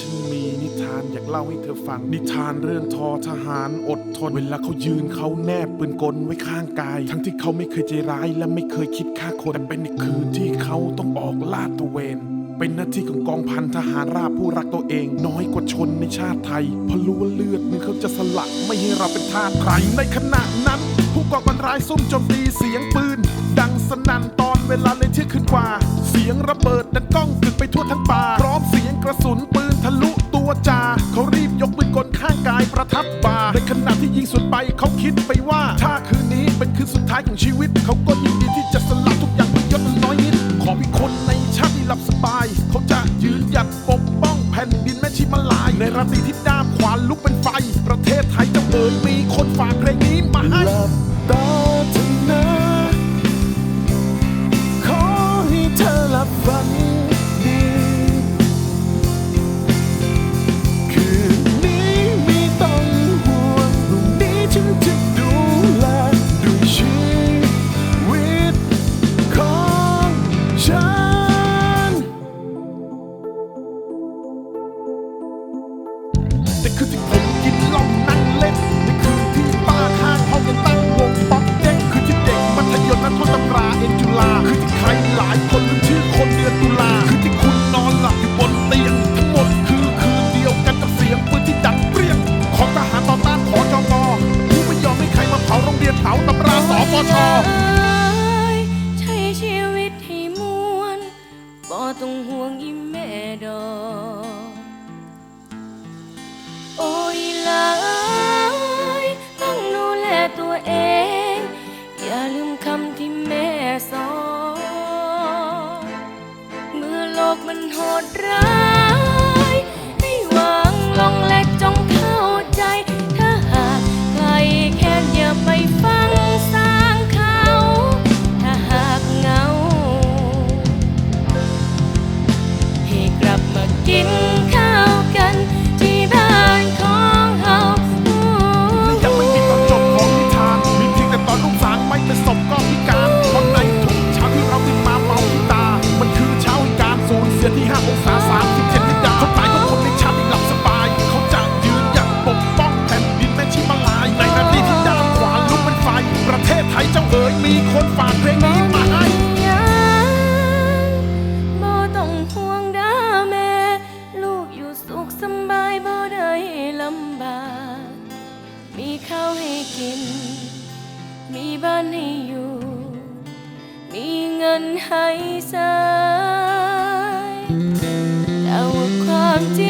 ฉันมีนิทานอยากเล่าให้เธอฟัง นิทานเรื่องทอทหารอดทน เวลาเขายืนเขาแนบปืนกลไว้ข้างกาย ทั้งที่เขาไม่เคยใจร้ายและไม่เคยคิดฆ่าคน แต่เป็นในคืนที่เขาต้องออกลาดตระเวนเป็นหน้าที่ของกองพันทหารราบผู้รักตัวเอง น้อยกว่าชนในชาติไทยเพราะรู้ว่าเลือดมือเขาจะสละไม่ให้เราเป็นทาสใคร ในขณะนั้น ผู้ก่อการร้ายซุ่มโจมตีเสียงปืน ดังสนั่นตอนเวลาเลยเที่ยงคืนกว่า เสียงระเบิดดังก้องกึกไปทั่วทั้งป่า ทับบ่าในขณะที่ยิงสุดไปเขาคิดไปว่า ถ้าคืนนี้เป็นคืนสุดท้ายของชีวิต เขาก็ยินดีที่จะสละทุกอย่างเพื่อยศอันน้อยนิด ขอพี่คนในชาติที่หลับสบาย เขาจะยืนหยัดปกป้องแผ่นดินแม่ชีมาลาย ในราตรีที่ด้ามขวานลุกเป็นไฟ ประเทศไทยเจะเอ๋ยมีคนฝากเพลงนี้มาให้ ต้องห่วงอีแม่ดอกโอ้ยหลายต้องดูแลตัวเอง อย่าลืมคำที่แม่สอน เมื่อโลกมันโหดร้าย กิน มีบ้านให้อยู่ มีเงินให้ใช้แต่ว่าความจริง